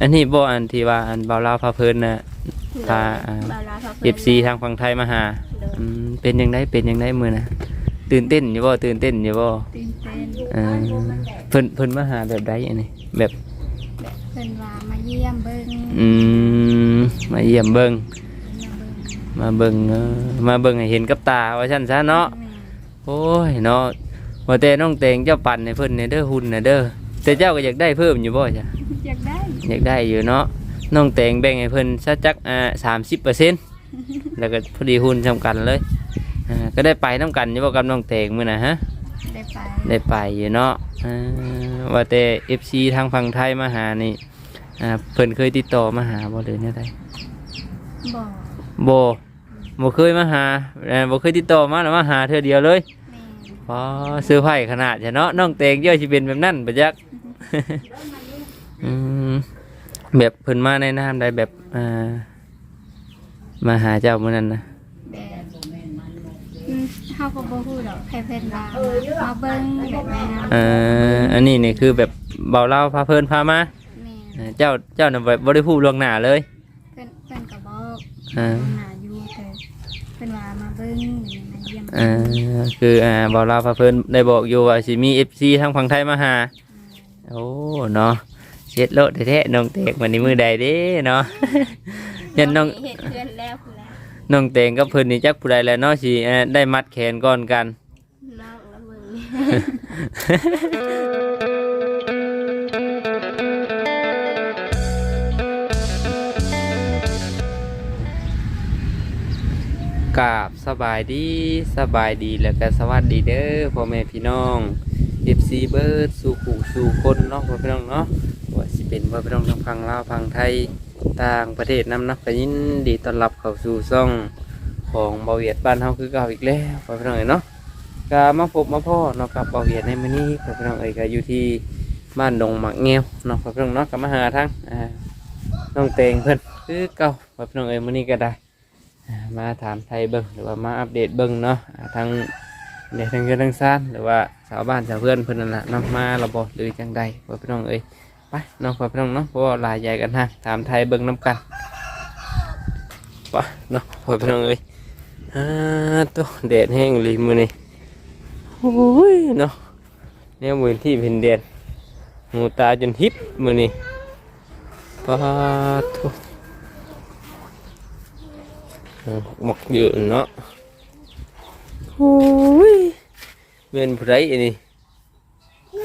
อันนี้บ่อันที่ว่าอันเบาลาวพาเพลินน่ะพาอ่าบาลาพาเพิ่น FC ทางฝั่งไทยมาหาโดยอืมเป็นยังไงเป็นยังไงมื้อน่ะตื่นเต้นอยู่บ่ตื่นเต้นอยู่บ่ตื่นเต้นเออเพิ่นเพิ่นมาหาแบบใดอันนี้แบบเพิ่นว่ามาเยี่ยมเบิ่งอืมมาเยี่ยมเบิ่งมาเบิ่งมาเบิ่งเออมาเบิ่งให้เห็นกับตาว่าซั่นซะเนาะแม่โอ้ยเนาะว่าแต่น้องแตงเจ้าปั่นให้เพิ่นเนี่ยเด้อหุ่นน่ะเด้อ แต่เจ้าก็อยากได้เพิ่มอยู่บ่จ้ะอยากได้อยากได้อยู่เนาะน้องแตงแบ่งให้เพิ่นซะจักอ่าสามสิบเปอร์เซ็นต์แล้วก็พอดีหุ่นสำกันเลยอ่าก็ได้ไปน้ำกันอยู่บ่กับน้องแตงมื้อน่ะฮะได้ไปได้ไปอยู่เนาะอ่าว่าแต่ FC ทางฝั่งไทยมาหานี่อ่าเพิ่นเคยติดต่อมาหาบ่เลยเนี่ยไดบอกบ่บ่เคยมาหาเอ่อบ่เคยติดต่อมาแล้วมาหาเธอเดียวเลยแม่ อ๋อซื้อไผ่ขนาดใช่เนาะน้องแตงเยอะสิเป็นแบบนั้นปะจักอืมแบบเพิ่นมาในนามใดแบบอ่ามาหาเจ้ามื้อนั้นนะแบบอืมเฮาก็บ่ฮู้ดอกแค่เพิ่นว่ามาเบิ่งแบบนี้นะเอ่ออันนี้นี่คือแบบเบาเล่าพาเพิ่นพามาแม่เอ่อเจ้าเจ้าน่ะแบบบ่ได้พูดล่วงหน้าเลยเพิ่นเพิ่นก็บอกอ่าหน้าอยู่แต่เพิ่นว่ามาเบิ่งมาเยี่ยม เอ่อคืออ่าเบาเล่าพาเพิ่นได้บอกอยู่ว่าสิมี FC ทางฝั่งไทยมาหา โอ้เนาะเช็ดโลดแท้ๆน้องแตงวันนี้มือใดเด้เนาะยันน้องเฮ็ดเพื่อนแล้วพุ่นแล้วน้องแตงกับเพิ่นนี่จักผู้ใดแหล้วเนาะสิเอ่อได้มัดแขนก่อนกัน น้องละมึง กราบสบายดีสบายดีแล้วก็สวัสดีเด้อพ่อแม่พี่น้อง FC เบิร์ดสู่ขู่สู่คนเนาะพ่อพี่น้องเนาะว่าสิเป็นพ่อพี่น้องทางฝั่งลาวฝั่งไทยต่างประเทศนำนาะก็ยินดีต้อนรับเข้าสู่ช่องของเบาเวียดบ้านเฮาคือเก่าอีกแล้วพ่อพี่น้องเอ้ยเนาะก็มาพบมาพ่อเนาะกับเบาเวียดในมื้อนี้พ่อพี่น้องเอ้ยก็อยู่ที่บ้านดงหมักแงวเนาะพ่อพี่น้องเนาะก็มาหาทางน้องเตงเพิ่นคือเก่าพ่อพี่น้องเอ้ยมื้อนี้ก็ได้ มาถามไทยเบิ้งหรือว่ามาอัปเดตเบิ้งเนาะทางเด็กทางเพื่อนทางซ่านหรือว่าชาวบ้านชาวเพื่อนเพื่อนนั่นแหละเนาะมาระบบหรือจังใดพ่อพี่น้องเอ้ยไปน้องพ่อพี่น้องเนาะเพราะว่าลายใหญ่กันฮะถามไทยเบิ้งน้ำกันไปเนาะพ่อพี่น้องเอ้ยอ่าตัวแดดแห้งเลยมือนี่โอ้ยเนาะเนี่ยมือที่เป็นแดดหูตาจนฮิปมือนี่ปาทุเออ หมกเยอะเนาะโอ้ยเป็นผู้ใดอันนี่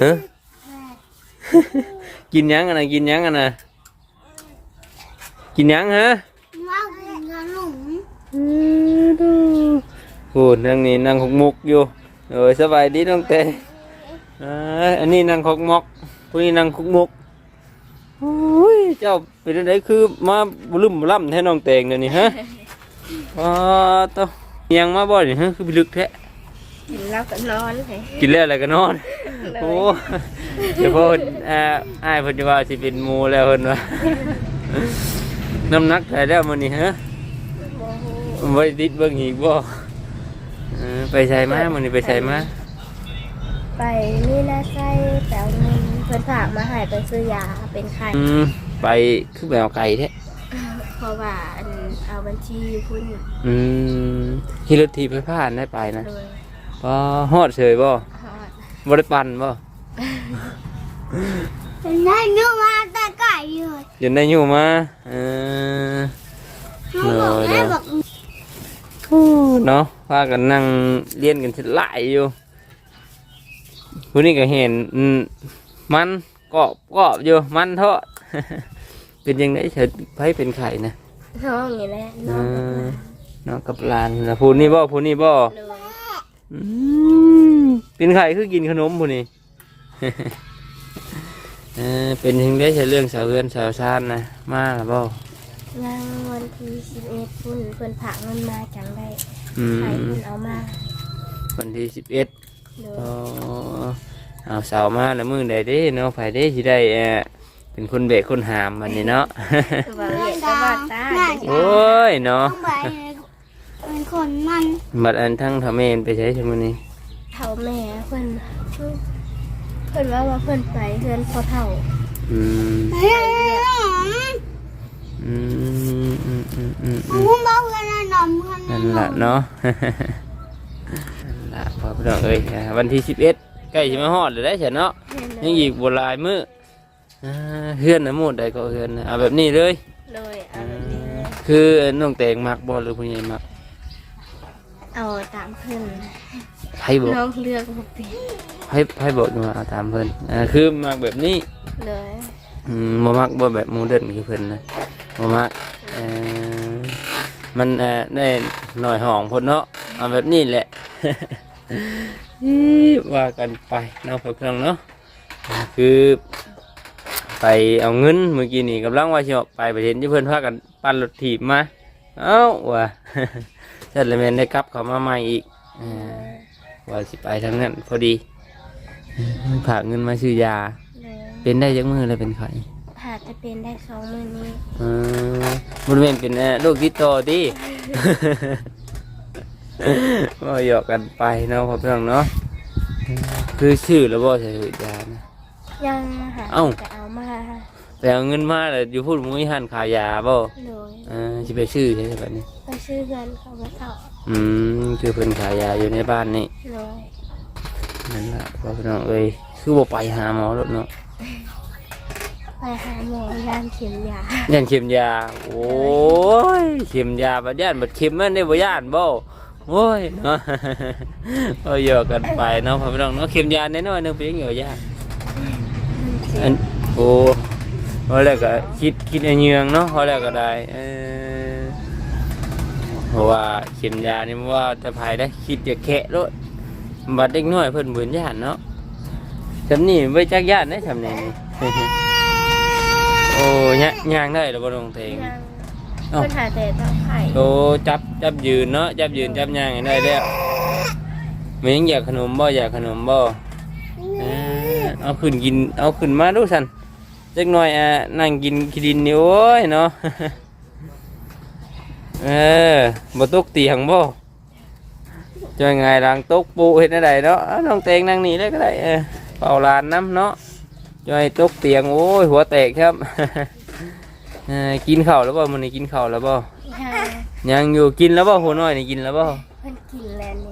ฮะกินหยังอะนะกินหยังอะนะกินหยังฮะมากินขนมโอ้นั่งนี่นั่งหกมุกอยู่เออสบายดีน้องเต้อ่าอันนี้นั่งหกมกผู้นี้นั่งหกมุกโอ้ยเจ้าเป็นอะไรคือมาบลุ่มบล่ำแท้น้องเตงเดี๋ยวนี้ฮะ อ๋อตัวยังมาบ่อยฮะคือพิลึกแท้กินแล้วก็นอนเลยกินแล้วอะไรก็นอน โอ้เดี๋ยวพ่ออ่าอ้ายเพิ่นจะว่าสิเป็นหมูแล้วเพิ่นว่าน้ำหนักได้แล้วมื้อนี้ฮะโอ้โหมันบ่ได้ติดเบิ่งอีกบ่เออไปใส่มามื้อนี้ไปใส่มาไปนี่นะไส้แปลวนึงเพิ่นฝากมาให้ไปซื้อยาเป็นไข้อืมไปคือไปเอาไก่แท้ เพราะว่าอันเอาบัญชีพุ่นอืมขี่รถถีบไปผ่านได้ไปนะโดยบ่ฮอดเฉยบ่ฮอดบ่ได้ปั่นบ่เป็นได้นูมาแต่ไก่อยู่เดี๋ยวได้อยู่มาเออ เขาบอกแม่บอกเนาะพากันนั่งเรียนกันสิหลายอยู่ผู้นี้ก็เห็นอืมมันกรอบกรอบอยู่มันทอด เป็นยังไงเฉยไผเป็นไข่นะน้องนี่แหละน้เอองอเนาะกับหลานนะผู้นี้บ่ผู้นี้บ่เลยอืมเป็นไข่คือกินขนมผู้นี้เออเป็นยังไงใช่เรื่องสาวเรือนสาวชาตินะมาหรือบ่นั่งวันที่สิบเอ็ดพุ่นเพิ่นผากเงินมาจังได้อืใครมเพิ่นเอามาวันที่สิบเอ็ด โดยอ๋อเอาสาวมาแล้วมือใดเด้เนาะไผเด้สิได้เออ เป็นคนเบกคนหามมันนี่เนาะ คือว่าเรียนก็ว่าตาเดี๋ยวสิโอ้ยเนาะต้องไปเป็นคนมันบัดอันทั้งทำเมนไปใช้ชั่วโมงนี้เฒ่าแม่เพิ่นเพิ่นว่าว่าเพิ่นไปเพื่อนพอเฒ่าอืมเฮ้ยอืมอืมอืมอืมอืมมึงบอกกันนะนมกันนั่นละเนาะนั่นละพอพี่น้องเอ้ยอ่าวันที่สิบเอ็ดใกล้จะมาฮอดเลยได้เฉยเนาะยังอีกบหลายมื้อ อ่าเฮือนนะหมดใดก็เฮือนนะเอาแบบนี้เลยเลยเอาแบบนี้เลยคือน้องแตงมักบ่หรือผู้ใหญ่มักเอาตามเพื่อนไผบอกน้องเลือกบ่เป็นไผไผบอกอยู่ว่าเอาตามเพิ่นอ่าคือมักแบบนี้เลยอืมบ่มักบ่แบบโมเดิร์นคือเพิ่นนะบ่มักเอ่อมันเอ่อได้หน่อยห้องพุ่นเนาะเอาแบบนี้แหละ อีว่ากันไปเนาะเพื่อนๆเนาะอ่าคือ ไปเอาเงินเมื่อกี้นี่กำลังว่าสิออกไปไปเห็นที่เพิ่นพากันปั่นรถถีบมาเอ้าว่ะเสร็จแล้วแม่นได้กลับเข้ามาใหม่อีกอ่าว่าสิไปทางนั้นพอดีฝากเงินมาซื้อยาเลยเป็นได้จักมือเลยเป็นไข้ผ่าจะเป็นได้สองมือนี้เออบริเวณเป็นเอ่อโรคติดต่อที่ก็หยอกกันไปเนาะพ่อพี่น้องเนาะคือชื่อแล้วบ่ใช่ยานะ ยังหาเอ้า จะเอามาแต่เอาเงินมาแล้วอยู่พูดมุ้ยหันขายยาบ่เลยเออสิไปชื่อใช่ไหมนี่ไปซื้อเงินเขามาเอาอืมคือเพิ่นขายยาอยู่ในบ้านนี่เลยนั่นล่ะพ่อพี่น้องเอ้ยคือบ่ไปหาหมอแล้วเนาะไปหาหมอยานเข็มยาย่านเข็มยา โอ้ยเข็มยาบัดย่านบัดเข็มมันได้บ่ย่านบ่โอ้ยเนาะก็หยอกกันไปเนาะพ่อพี่น้องเนาะเข็มยาน้อยๆหนึงเป็นหยังยา อันโอ้พอแล้วก็คิดคิดอันเยืองเนาะพอแล้วก็ได้เออเพราะว่าเข็มยานี่มันว่าจะภายได้คิดจะแคะรถบัดเด็กน้อยเพิ่นเบื่ย่านเนาะจำนี่ไว้จักย่านได้จำนี่โอ้ยะย่างได้หรือบ่ลงเทงยังเอ้าเพื่อนหาแต่ต้องไข่โอ้จับจับยืนเนาะจับยืนจับย่างให้ได้แล้วมียังอยากขนมบ่อยากขนมบ่เอ้อ เอาขึ้นกินเอาขึ้นมาดูสันจักหน่อยอะนั่งกินขี้ดินนี่โอ้ยเนาะเออบ่ตกเตียงบ่จะไงล้างตกปูเฮ็ดได้เนาะเอาน้องเตงนั่งนี่เลยก็ได้เออเป่าลานน้ำเนาะจอยตกเตียงโอ้ยหัวแตกครับเออกินข้าวแล้วบ่มันนี่กินข้าวแล้วบ่ยังยังอยู่กินแล้วบ่หัวน้อยนี่กินแล้วบ่เพื่อนกินแล้วนี่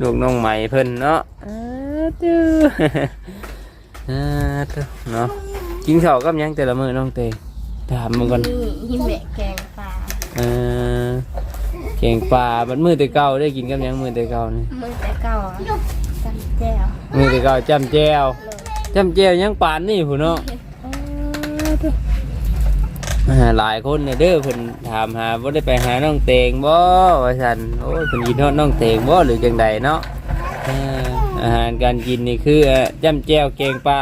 ลูกน้องใหม่เพิ่นเนาะ เออเด้อเออเด้อเนาะกินข้าวกับหยังแต่ละมื้อน้องเตงถามมึงก่อนนี่หิเมะแกงปลาเออแกงปลาบัดมื้อแต่เก่าได้กินกับหยังมื้อแต่เก่านี่มือแต่เก่าอะจำแจ้วมื้อแต่เก่าจ้ำแจ่วเลยจ้ำแจ่วยังปานนี่ผู้เนาะเออหลายคนเนี่ยเด้อเพิ่นถามหาบ่ได้ไปหาน้องเตงบ่ว่าซั่นโอ้ยเพิ่นกินฮอดน้องเตงบ่หรือจังใดเนาะเอ่ออาหารการกินนี่คือเอ่อจ้ำแจ่วแกงปลา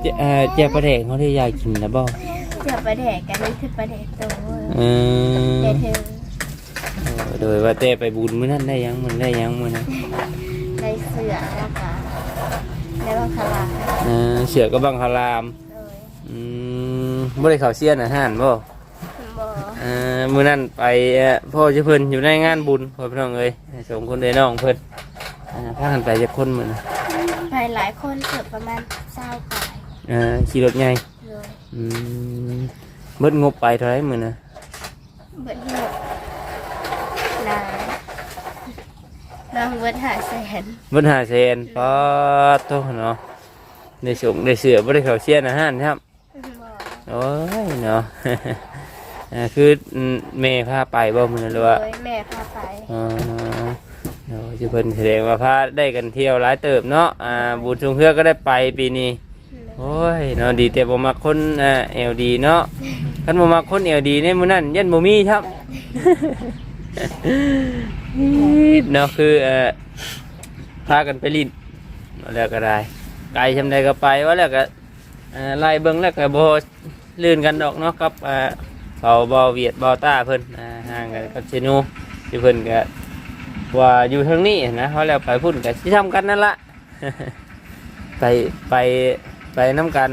เจเอ่อแจ่วปลาแดกเขาได้ยายกินนะบ่เดี๋ยวไปแดกกันนี่คือไปแดกตัวเออเดี๋ยวเธอโดยว่าแต่ไปบุญมื้อนั้นได้หยังมันได้หยังมื้อนั้นได้เสือแล้วก็ได้บังคลาเออเสือก็บังคารามเลยอืมบ่ได้เข้าเสียนอาหารบ่บ่เออมื้อนั้นไปเอ่อพ่อเจ้าเพิ่นอยู่ในงานบุญพ่อพี่น้องเอ้ยสองคนเด้น้องเพิ่นอ่า พากันไปจักคนมื้อนะไปหลายคนเกือบประมาณเศร้าปลายเออขี่รถใหญ่เลยอืมเบิดงบไปเท่าไหร่มื้อนะเบิดหมดนางนางเบิดหาแสนเบิด5แสนปอดโตเนาะได้ส่งได้เสือบ่ได้เข้าเสียนอาหารครับบ่โอ้ยเนาะ อ่าคืออืมแม่พาไปบ่มื้อนั้นหรือว่า เลยแม่พาไป อ๋อ เดี๋ยวจะเพิ่นแสดงว่าพาได้กันเที่ยวหลายเติบเนาะอ่าบุญชงเพื่อก็ได้ไปปีนี้โอ้ยเนาะดีแต่บ่มักคนอ่า LD เนาะคันบ่มักคน LD เนี่ยมื้อนั้นยันบ่มีครับ เนาะคือเอ่อพากันไปลิ้นแล้วก็ได้ไกลชำใดก็ไปว่าแล้วก็เอ่อไล่เบิ่งแล้วก็บ่ลื่นกันดอกเนาะกับอ่าเบาเบาเวียดเบาต้าเพิ่นอ่าห่างกันกับเชนูที่เพิ่นก็ ว่าอยู่ทางนี้นะเพราะแล้วไปพุ่นก็สิทำกันนั่นละไปไปไปน้ำกัน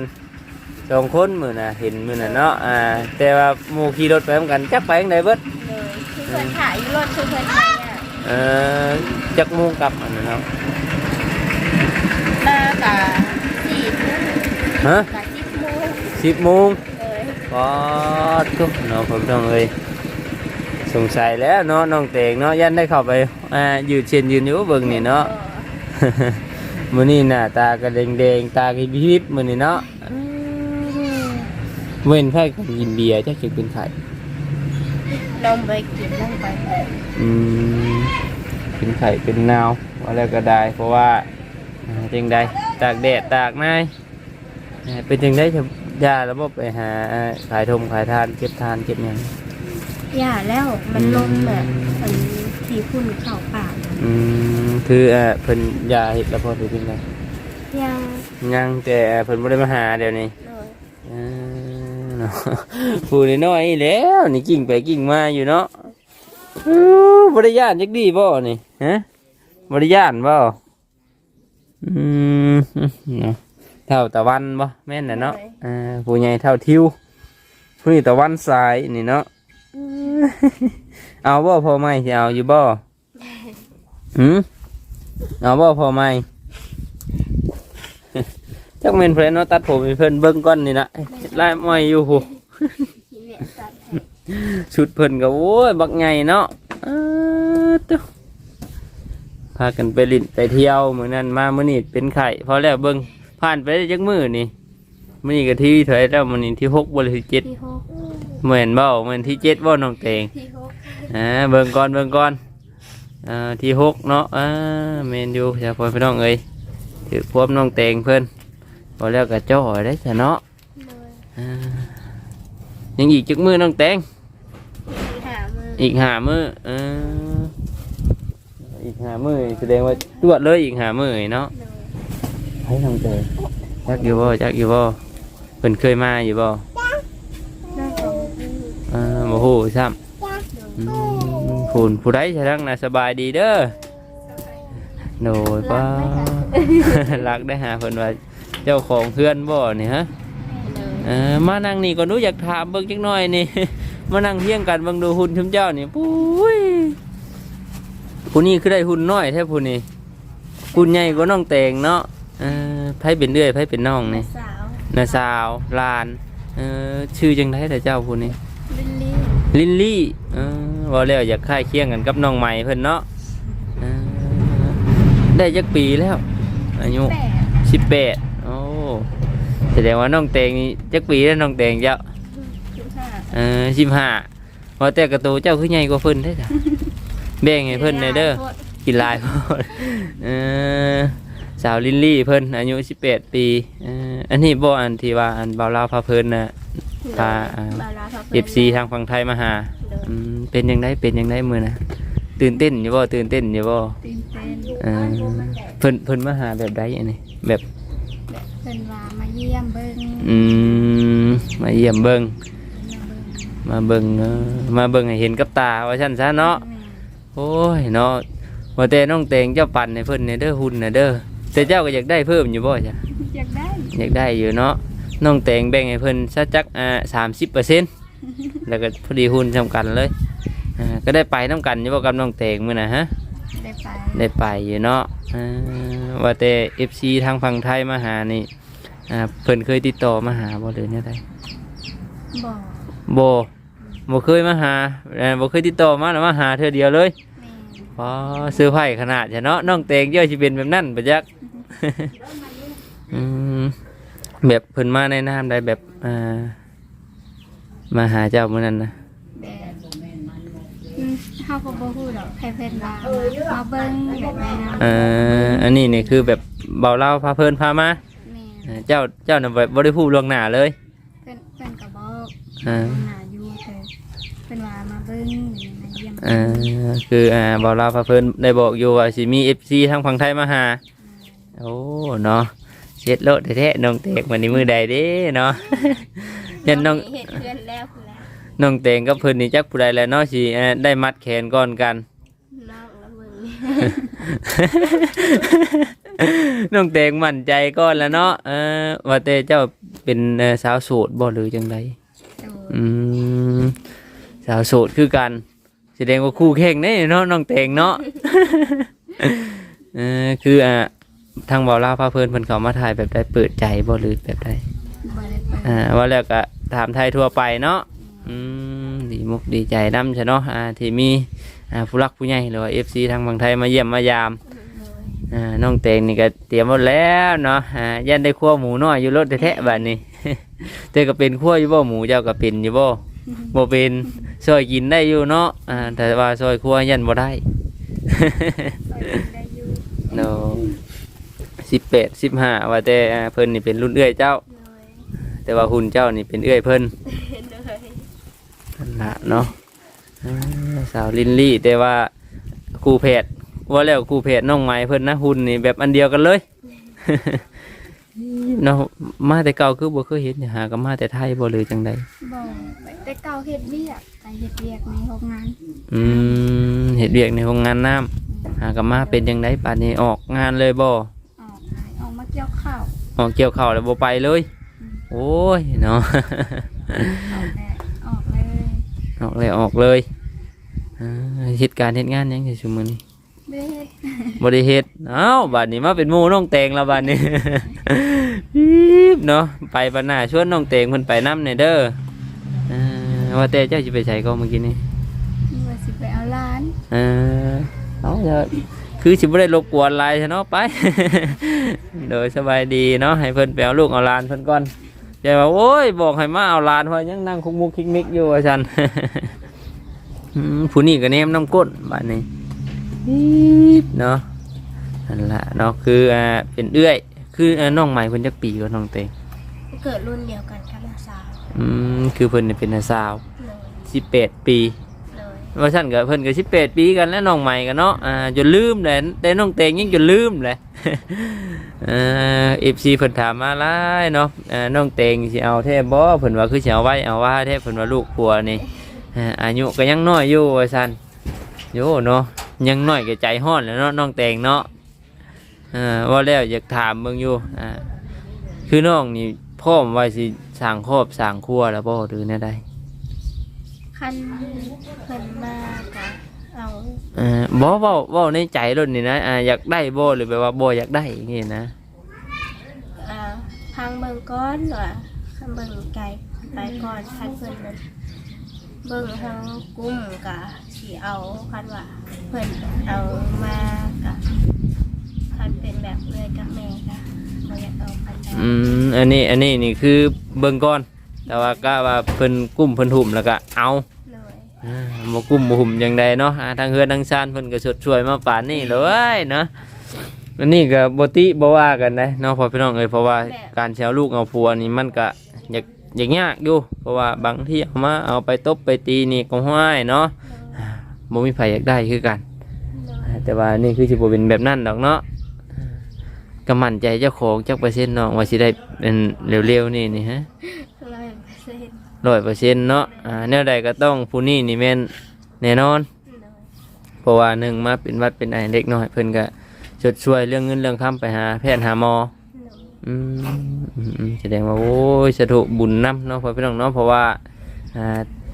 สองคนมื้อน่ะเห็นมื้อน่ะเนาะอ่าแต่ว่าหมู่ขี่รถไปน้ำกันจักไปจังไดเบิดเลยคือเพื่อนถ่ายอยู่รถคือเพื่อนถ่ายเนี่ยเออจักโมงกลับอันนั้นเนาะมากะสี่ทุ่มฮะกะสิบโมงสิบโมงเลยก็ทุกเนาะผมต้องเอ้ย สงสัยแล้วเนาะน้องเตงเนาะยันได้เข้าไปอ่ายืดเช่นยืนอยู่เบิ่งนี่เนาะมื้อนี้หน้าตาก็แดงๆตาก็บิบมื้อนี้เนาะเว้นไข้ก็กินเบียร์จักจะเป็นไข้ลงไปกินลงไปอืมเป็นไข้เป็นหนาวว่าแล้วก็ได้ เพราะว่าอ่าจังใดตากแดดตากหน้ายอ่าเป็นจังไดจะยาแล้วบ่ไปหาขายทมขายทานเก็บทานเก็บหยังอ ย่าแล้วมันลมแบบอันที่พุ่นเข้าปากอืมคือเอ่อเพิ่นยาเฮ็ดแล้วพอสิเป็นไงยังยังแต่เพิ่นบ่ได้มาหาเดี๋ยวนี้โดยเออเนาะผู้น้อยๆนี่แหล้ว นี่กิ่งไปกิ่งมาอยู่เนาะอู้บ่ได้ย่านจักดีบ่นี่ฮะบ่ได้ย่านบ่อืมเนาะเท่าตะวันบ่แม่นน่ะเนาะอ่าผู้ใหญ่เท่าทิวผู้นี้ตะวันสายนี่เนาะ เอาบ่พอไหมสิเอาอยู่บ่หืมเอาบ่พอไหมจักเมนเพื่อนเนาะตัดผมให้เพื่อนเบิ้งก้อนนี่นะไล่ไม่อยู่หูที่เนี่ยตัดให้ชุดเพื่อนก็โอ้ยบักไงเนาะอ้าวตุ๊พากันไปลินไปเที่ยวเหมือนนั้นมามื้อนี้เป็นไข่พอแล้วเบิ้งผ่านไปได้จักมื้อนี่มื้อนี้ก็ที่เท่าไหร่แล้วมื้อนี้ที่หกบ่หรือที่เจ็ดที่หก เหมือนเบ้าเหมือนที่เจ็ดบ่น้องเตงที่หกอ่าเบิ่งก่อนเบิ่งก่อนอ่าที่หกเนาะอ่าเมนอยู่จะพอพี่น้องเอ้ยถือพวบน้องเตงเพื่อนพอแล้วก็จ่อได้ซะเนาะโดยอ่ายังอีกจักมือน้องแตงที่หามืออีกหามือเอออีกหามือแสดงว่าตรวจเลยอีกหามือเนาะโดยให้น้องแตงจักอยู่บ่จักอยู่บ่เพิ่นเคยมาอยู่บ่ น่าของมือ อ่า บ่ฮู้ซ้ำโดยอืมผู้ผู้ใดจะทั้งน่ะสบายดีเด้อโดยป้ารักได้หาเพิ่นว่าเจ้าของเพื่อนบ่นี่ฮะโดยเออมานั่งนี่ก็หนูอยากถามเบิ่งจักหน่อยนี่ มานั่งเที่ยงกันเบิ่งดูหุ่นชุมเจ้านี่ปุ้ยผู้นี้คือได้หุ่นน้อยแท้ผู้นี้หุ่นใหญ่กว่าน้องแตงเนาะเออไผเป็นเอื้อยไผเป็นน้องนี่สาวน้าสาวหลานเออชื่อจังไดแต่เจ้าผู้นี้ลิลลี่ ลินลี่เออว่าแล้วอยากค่ายเคียงกันกับน้องใหม่เพิ่นเนาะเออได้จักปีแล้ว อายุแปดสิบแปดโอ้แสดงว่าน้องแตงนี่จักปีแล้วน้องแตงเจ้าสิบห้าเออสิบห้าว่าแต่กระตูเจ้าคือใหญ่กว่าเพิ่นได้อจ้ะแบ่งให้เพิ่นได้เด้อกินหลายโพดเออสาวลินลี่เพิ่นอายุสิบแปดปีเอออันนี้บ่อันที่ว่าอันเบาลาวพาเพิ่นน่ะ พาอ่าบาราพาเอฟซีทางฝั่งไทยมาหาอืมเป็นยังไงเป็นยังไงมือนะตื่นเต้นอยู่บ่ตื่นเต้นอยู่บ่ตื่นเต้นเออเพิ่นเพิ่นมาหาแบบใดอันนี้แบบเป็นว่ามาเยี่ยมเบิ้งอืมมาเยี่ยมเบิ่งมาเบิ้งมาเบิ่งเออมาเบิ่งให้เห็นกับตาว่าซั่นซะเนาะแม่โอ้ยเนาะว่าแต่น้องแตงเจ้าปั่นให้เพิ่นเนี่ยเด้อหุ่นน่ะเด้อแต่เจ้าก็อยากได้เพิ่มอยู่บ่จ้ะอยากได้อยากได้อยู่เนาะ น้องแตงแบ่งให้เพิ่นซะจักอ่า30%แล้วก็พอดีหุ่นสำคัญเลยอ่าก็ได้ไปน้ำกันอยู่บ่กับน้องแตงมื้อน่ะฮะ ได้ไปได้ไปอยู่เนาะอ่าว่าแต่เอฟซีทางฝั่งไทยมาหานี่อ่าเพิ่นเคยติดต่อมาหาบ่เลยเนี่ยได้บอกบ่บ่เคยมาหาเอ่อบ่เคยติดต่อมาแล้วมาหาเธอเดียวเลยแม่พอซื้อไผ่ขนาดจะเนาะน้องเตงเยอะสิเป็นแบบนั้นปะจักอืม แบบเพิ่นมาในนามใดแบบอ่ามาหาเจ้ามื้อนั้นนะแบบอืมเฮาก็บ่ฮู้ดอกใครเพิ่นว่ามามาเบิ่งแบบนี้นะเอ่ออันนี้นี่คือแบบเบาเล่าพาเพิ่นพามาแม่อ่าเจ้าเจ้าน่ะแบบบ่ได้พูดล่วงหน้าเลย เพิ่นเพิ่นก็บอกอ่าหาอยู่แต่เพิ่นว่ามาเบิ่งมาเยี่ยมอ่าคืออ่าบอลาพาเพิ่นได้บอกอยู่ว่าสิมีเอฟซีทางฝั่งไทยมาหา โอ้เนาะ เช็ดโลดแท้ๆน้องเตกมันนี่มือใดเด้เนาะยันน้องเฮ็ดเพื่อนแล้วพุ่นละน้องเตงกับเพิ่นนี่จักผู้ใดแหล้วเนาะสิอ่าได้มัดแขนก่อนกัน น้องละมึงน้องเตงมั่นใจก่อนแล้วเนาะเออว่าแต่เจ้าเป็นเอ่อสาวโสดบ่หรือจังได โดยอืมสาวโสดคือกันแสดงว่าคู่แข่งแน่เนาะน้องเตงเนาะ เออคืออะ ทางบอลาพาเพลินเพิ่นเขามาถ่ายแบบได้เปิดใจบ่หรือแบบใดบ่ได้เปิดเออ่าว่าแล้วก็ถามไทยทั่วไปเนาะอืมดีมุกดีใจนํใช่เนาะอ่าที่มีอ่าผู้รักผู้ใหญ่หรือว่า FC ทางบางไทยมาเยี่ยมมายามอ่าน้องเตงนี่ก็เตรียมหมดแล้วเนาะอ่ายันได้คั่วหมูน้อยอยู่รถแท้ๆบัดนี้ แต่ก็เป็นคั่วอยู่บ่หมูเจ้าก็เป็นอยู่บ่บ่เป็นซอยกินได้อยู่เนาะอ่าแต่ว่าซอยคั่วยันบ่ได้ ได้อยู่โน สิบแปดสิบห้าว่าแต่อ่าเพิ่นนี่เป็นรุ่นเอื้อยเจ้า เลยแต่ว่าหุ่นเจ้านี่เป็นเอื้อยเพิ่นเลยนั่นละเนาะอ่าสาวลินลี่แต่ว่าครูเพจว่าแล้วครูเพจน้องไม้เพิ่นนะหุ่นนี่แบบอันเดียวกันเลย เนาะมาแต่เก่าคือบ่เคยเห็นเนี่ยหาก็มาแต่ไทยบ่เลยจังใดบอกแต่เก่าเฮ็ดเวียกไปเฮ็ดเวียกในโรงงานอืมเฮ็ดเวียกในโรงงานน้ำหาก็มาเป็นจังไดป่านนี้ออกงานเลยบ่ออ กออกมาเกี่ยวข้าวออกเกี่ยวข้าวแล้วบ่ไปเลย โอ้ยเนาะ ออกแล้วออกเลยออกเลยออกเลยอ่าเหตุการณ์เหตุงานหยังไงชุมือนี้เบ็ดบริเหตุเอ้าบัดนี้มาเป็นหมู่น้องแตงแล้วบัดนี้ปี๊บเนาะไปบัดหน้าชวนน้องแตงเพิ่นไปน้ำในเด้ออ่าว่าแต่เจ้าสิไปใช้ก็เมื่อกี้นี่ว่าสิไปเอาร้าน เออเอาเถอะ คือสิบ่ได้รบกวนหลายซะเนาะไป โดยสบายดีเนาะให้เพิ่นไปเอาลูกเอาหลานเพิ่นก่อนอย่าว่าโอ้ยบอกให้มาเอาหลานเพราะยังนั่งคุกมุกคิกมิกอยู่อาจารย์อืมผู้นี้ก็แนมน้ำก้นบ้านนี้ปี๊บเนาะนั่นละเนาะคืออ่าเป็นเอื้อย คืออ่าน้องใหม่เพิ่นจักปีกว่าน้องเตงเกิดรุ่นเดียวกันกับน้องสาว อืมคือเพิ่นนี่เป็นน้าสาวเลยสิบแปดปีเลย ว่าซั่นกับเพิ่นก็สิบแปดปีกันแล้วน้องใหม่กันเนาะอ่าจนลืมเลยแต่น้องเตงยังจนลืมเลยเอ่อฟซีเพิ่นถามมาหลายเนาะอ่าน้องเตงสิเอาแท้บ่เพิ่นว่าคือสิเอาไว้เอาว่าแท้เพิ่นว่าลูกผัวนี่อายุก็ยังน้อยอยู่ว่าซั่นโยเนาะยังน้อยก็ใจฮ้อนแล้วเนาะน้องเตงเนาะอ่าว่าแล้วอยากถามเบิ่งอยู่อ่าคือน้องนี่พ่อมว่าสิสร้างครอบสร้างครัวแล้วบ่หรือแนวใด คันเพิ่นมากะเอาอ่าบ่เว้าเว้าในใจรถนี่นะอ่าอยากได้บ่หรือแบบว่าบ่อยากได้อย่างงี้นะอ่าพังเบิ่งก้อนว่าคันเบิ่งไกลไปก่อนคันเพิ่นนั้นเบิ่งเฮากุ้มกะสิเอาคันว่าเพิ่นเอามากะคันเป็นแบบเลยกับแม่กะบ่อยากเอาคันใดอืมอันนี้อันนี้นี่คือเบิ่งก่อน แต่ว่าก็ว่าเพิ่นกุ้มเพิ่นหุ่มแล้วก็เอาเลยอ่าบ่กุ้มบ่หุ่มจังใดเนาะอ่าทางเฮือนทางซานเพิ่นก็สดช่วยมาป่านนี้เลยเนาะอันนี้ก็บ่ติบ่ว่ากันได้เนาะพ่อพี่น้องเอ้ยเพราะว่าการแชวลูกเอาผัวนี่มันก็อยากอยากยากอยู่เพราะว่าบางที่เอามาเอาไปตบไปตีนี่ก็ห้วยเนาะอ่าบ่มีไผอยากได้คือกัน เลยแต่ว่านี่คือสิบเป็นแบบนั้นดอกเนาะก็มั่นใจเจ้าของจักเปอร์เซ็นต์เนาะว่าสิได้เป็นเร็วๆนี่นี่ฮะ นต์ร้อยเปอร์เซ็นต์เนาะอ่าแนวใดก็ต้องผู้นี้นี่แม่นแน่นอนเลยเพราะว่าหนึ่งมาเป็นวัดเป็นไอเล็กน้อยเพิ่นก็ชดช่วยเรื่องเงินเรื่องคำไปหาแพทย์หาหมอเลยอืมอืมอืมแสดงว่าโอ้ยสะดุบุญนํเนาะพ่อพี่น้องเนาะเพราะว่าอ่า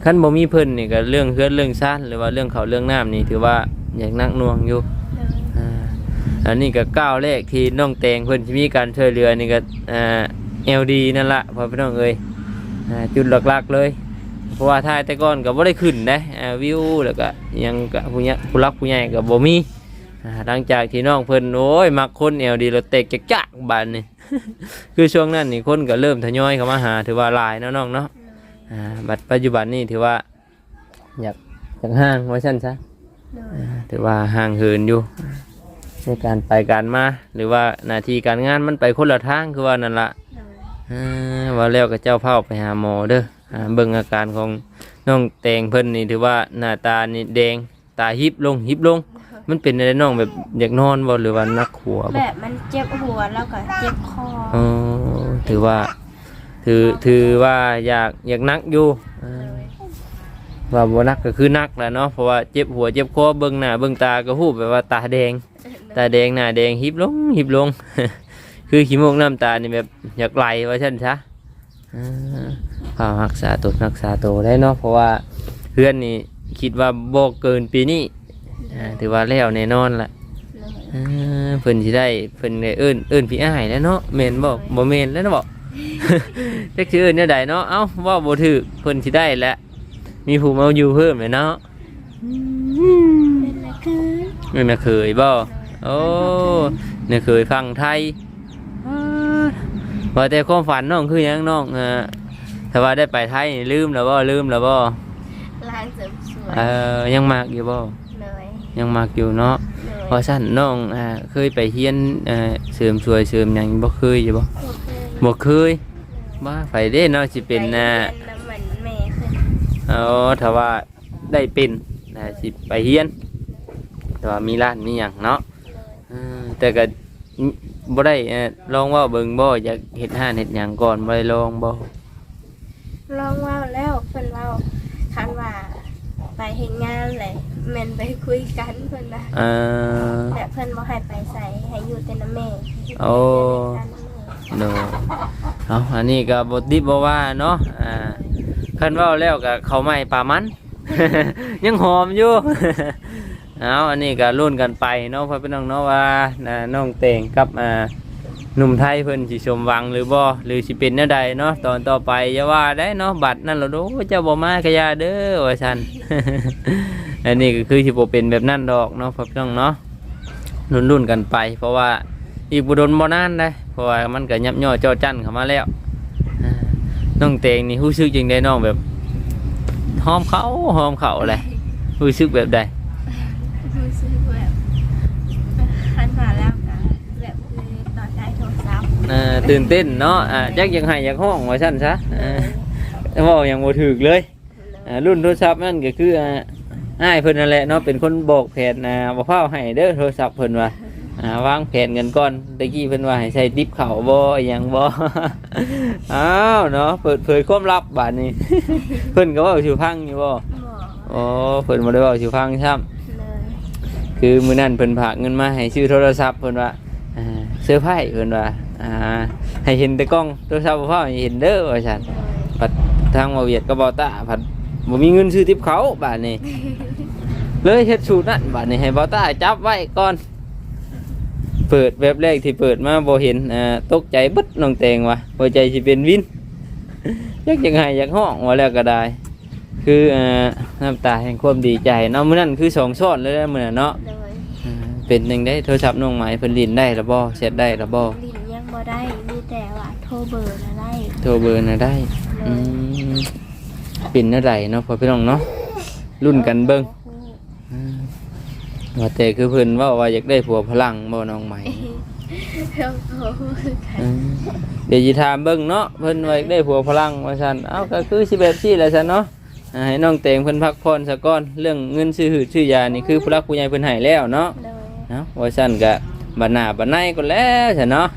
ขั้นบ่มีเพิ่นนี่ก็เรื่องเฮือนเรื่องซ่านหรือว่าเรื่องเขาวเรื่องน้ำนี่ถือว่าอย่างหนักหน่วงอยู่เลยอ่าอันนี้ก็ก้าวแรกที่น้องแตงเพิ่นสิมีการช่วยเหลือนี่ก็อ่า LD นั่นละพอพี่น้องเอ้ยอ่า จุดหลักๆเลย เพราะว่าท้ายแต่ก่อนก็บ่ได้ขึ้นนะอ่าวิวแล้วก็อิหยังก็ผู้ใหญ่ผู้รักผู้ใหญ่ก็บ่มีอ่าหลังจากที่น้องเพิ่นโอ้ยมักคน LD แล้วเตกจักๆบานนี่คือช่วงนั้นนี่คนก็เริ่มทยอยเข้ามาหาถือว่าหลายเนาะน้องเนาะอ่าบัดปัจจุบันนี่ถือว่าอยากอยากห่างว่าซั่นซะเลยอ่าถือว่าห่างเหินอยู่ในการไปการมาหรือว่าหน้าที่การงานมันไปคนละทางคือว่านั่นละเลย อ่าว่าแล้วก็เจ้าเผาไปหาหมอเด้ออ่าเบิ่งอาการของน้องแตงเพิ่นนี่ถือว่าหน้าตานี่แดงตาหิบลงหิบลง มันเป็นอะไรน้องแบบอยากนอนบ่หรือว่านักหัวแบบ่บมันเจ็บหัวแล้วก็เจ็บคออ๋อถือว่า ถือถือว่าอยากอยากนักอยู่อ่า เลยว่าบ่นักก็คือนักแหละเนาะเพราะว่าเจ็บหัวเจ็บคอเบิ่งหน้าเบิ่งตาก็ฮู้แบบว่าตาแดง ตาแดงหน้าแดงหิบลงหิบลง คือขี้มูกน้ำตานี่แบบอยากไหลว่าฉันซะอ่าพารักษาตัวรักษาตัวได้เนาะเพราะว่าเพื่อนนี่คิดว่าบ่เกินปีนี้อ่าถือว่าแล้วแน่นอนละเลยอ่าเพิ่นสิได้เพิ่นได้เอิ้นเอิ้นพี่อ้ายแล้วเนาะแม่นบ่บ่แม่นแล้วเนาะบ่จักชื่อเนี่ยใดเนาะเอ้าเว่าบ่ถูกเพิ่นสิได้แหละมีผู้มาอยู่เพิ่มเลยเนาะเป็นอะไรคือนี่น่ะเคยบ่โอ้เนี่ยเคยฟังไทย ว่าแต่ความฝันน้องคือหยังน้องเอ่อถ้าว่าได้ไปไทยนี่ลืมแล้วบ่ลืมแล้วบ่ร้านเสริมสวยเอ่อยังมักอยู่บ่เลยยังมักอยู่เนาะเลยเพราะสั่นน้องอ่าเคยไปเฮียนเอ่อเสริมสวยเสริมหยังบ่เคยอยู่บ่โอเคบ่เคยมาไปเด้เนาะสิเป็นอ่าน้ำมันแม่ขึ้นเอาถ้าว่าได้เป็นนะสิไปเฮียน แต่ว่ามีร้านมีหยังเนาะเออแต่ก็ บ่ได้เอ่อลองเว่าเบิ่งบ่อยากเฮ็ดห้านเฮ็ดหยังก่อนบ่ได้ลองบ่ลองเว่าแล้วเพิ่นเว่าคันว่าไปเฮ็ดงานเลยแม่นไปคุยกันเพิ่นนะเออแต่เพิ่นบ่ให้ไปใส่ให้อยู่แต่น้ำแม่โอ้ โดเอาอันนี้ก็บ่ดิบบ่ว่าเนาะ อ่าคันเว้าแล้วก็เข้าวไม้ปลามัน ยังหอมอยู่ เอาอันนี้ก็รุ่นกันไปเนาะพ่อพี่น้องเนาะว่าน้องเต่งกับอ่าหนุ่มไทยเพิ่นสิชมวังหรือบ่หรือสิเป็นแนวใดเนาะตอนต่อไปอย่าว่าได้เนาะบัตรนั่นล่ะโดเจ้าบ่มากะยาเด้อว่าซั่นอันนี้ก็คือสิบ่เป็นแบบนั้นดอกเนาะพ่อพี่น้องเนาะรุ่นๆกันไป เพราะว่าอีกบ่โดนบ่นานได้เพราะว่ามันก็ยับย่อจอจั่นเข้ามาแล้วน้องเตงนี่รู้สึกจังไดน้องแบบหอมเขาหอมเขาแหละรู้สึกแบบใด รู้สึกแบบคันมาแล้วก็แบบคือตอนได้โทรศัพท์ อ่าตื่นเต้นเนาะอ่าจักอยังให้อยากห้องว่าซั่นซะอ่าเว้ายังบ่ถูกเลยอ่ารุ่นโทรศัพท์นั่นก็คืออ่าอ้ายเพิ่นนั่นแหละเนาะเป็นคนบอกแผนอ่าบ่ฟ้าวให้เด้อโทรศัพท์เพิ่นว่าอ่าวางแผนกันก่อนตะกี้เพิ่นว่าให้ใช้ดิบเข้าบ่อิหยังบ่ อ้าวเนาะเปิดเผยความลับบาดนี้ เพิ่นก็เว้าสู่ฟังอยู่บ่บอกอ๋อเพิ่นบ่ได้เว้าสู่ฟังซ้ำเลยคือมื้อนั้นเพิ่นฝากเงินมาให้ซื้อโทรศัพท์เพิ่นว่าอ่าเสื้อร์ไผ่เพิ่นว่า อ่าให้เห็นแต่กล้องโทรศัพท์บ่พอให้เห็นเด้อว่าซั่นเลยผัดทางบ่เวียดก็บ่ตาผัดบ่มีเงินซื้อทิปเขาบาดนี้เลยเฮ็ดสูตรนั้นบาดนี้ให้บ่ตาจับไว้ก่อน เปิดเว็บแรกที่เปิดมาบ่เห็นอ่าตกใจเบึดน้องแตงว่าหัวใจสิเป็นวินอยากจังไห้อยากห้องว่าแล้วก็ได้ คืออ่าน้ำตาแห่งความดีใจเนาะมื้อนั้นคือสองช้อนเลยนะมื้อนั้นเนาะเลยอ่าเป็นยังได้โทรศัพท์น้องไหมายเพิ่นลินได้ระบอเสร็จได้ระบอลิ้นยังบ่ ได้มีแต่ว่าโทรเบอร์นะได้โทรเบอร์น่ะได้อืมเป็นอะไรเนาะพอพี่น้องเนาะรุ่นกันเบิ่งอ่าว่าแต่คือเพิ่นเว่าว่าอยากได้ผัวพลังบ่น้องไหมเพิ่มโทรคือกันอืมเดี๋ยวสิถามเบิ่งเนาะเพิ่นว่าอยากได้ผัวพลังว่าซั่นเอ้าก็คือสิแบบซี่แหละซั่นเนาะอ่าให้น้องเตงเพิ่นพักผ่อนซะก่อนเรื่องเงินซื้อหืดซื้อยานี่คือผู้รักผู้ใหญ่เพิ่นให้แล้วเนาะ เลยเนาะว่าสั้นก็ บัดหน้าบัดในก็แล้วใช่เนาะ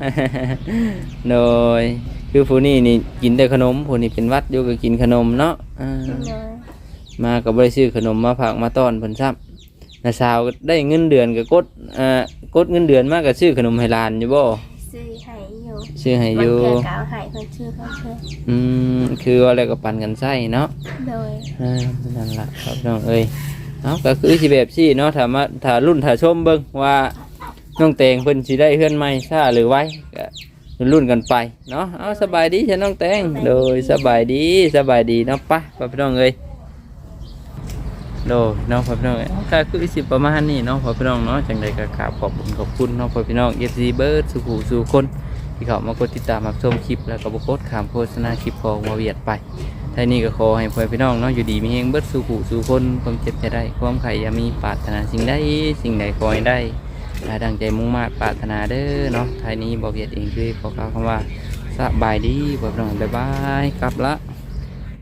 โดยคือผู้นี้นี่กินแต่ขนมผู้นี้เป็นหวัดอยู่ก็กินขนมเนาะอ่าเลยมาก็บ่ได้ซื้อขนมมาฝากมาต้อนเพิ่นซ้ำนาสาวก็ได้เงินเดือนก็กดอ่ากดเงินเดือนมาก็ซื้อขนมให้หลานอยู่บ่ซื้อให้อยู่ซื้อให้บาองยู่เทื่อกาวให้เพิ่นชื่อเพิ่นเพิ่นอืมคือว่าอะไรก็ปั่นกันใส่เนาะเลยอ่านั่นล่ะครับน้องเอ้ยเอาก็คือสิแบบซี่เนาะถ้ามาถ้ารุ่นถ้าชมเบิ่งว่า น้องแตงเพิ่นสิได้เฮือนใหม่ซ่าหรือไว้ก็รุ่นกันไปเนาะเอาสบายดีจ้ะน้องแตงโดยสบายดีสบายดีเนาะปะพ่อพี่น้องเอ้ยโดยเนาะพ่อพี่น้องเอ้ยเอาก็คือสิประมาณนี้เนาะพ่อพี่น้องเนาะจังใดก็กราบขอบคุณขอบคุณเนาะพ่อพี่น้อง FC เบิร์ดสุขูสู่คนที่เขามากดติดตามรับชมคลิปแล้วก็บ่กดข้ามโฆษณาคลิปของมาเวียดไปท่านี้ก็ขอให้พ่อพี่น้องเนาะอยู่ดีมีเฮงเบิดสู่ผู้สู่คนความเจ็บจะได้ ความไข่อย่ามีปรารถนาสิ่งใดสิ่งใดขอให้ได้ อาดังใจมุ่งมา่ปรารถนาเด้อเนาะท่านี้บอกเวียดเองคือขอกล่าวคำว่าสบายดีบอกน้องบ๊ายบายกลับละ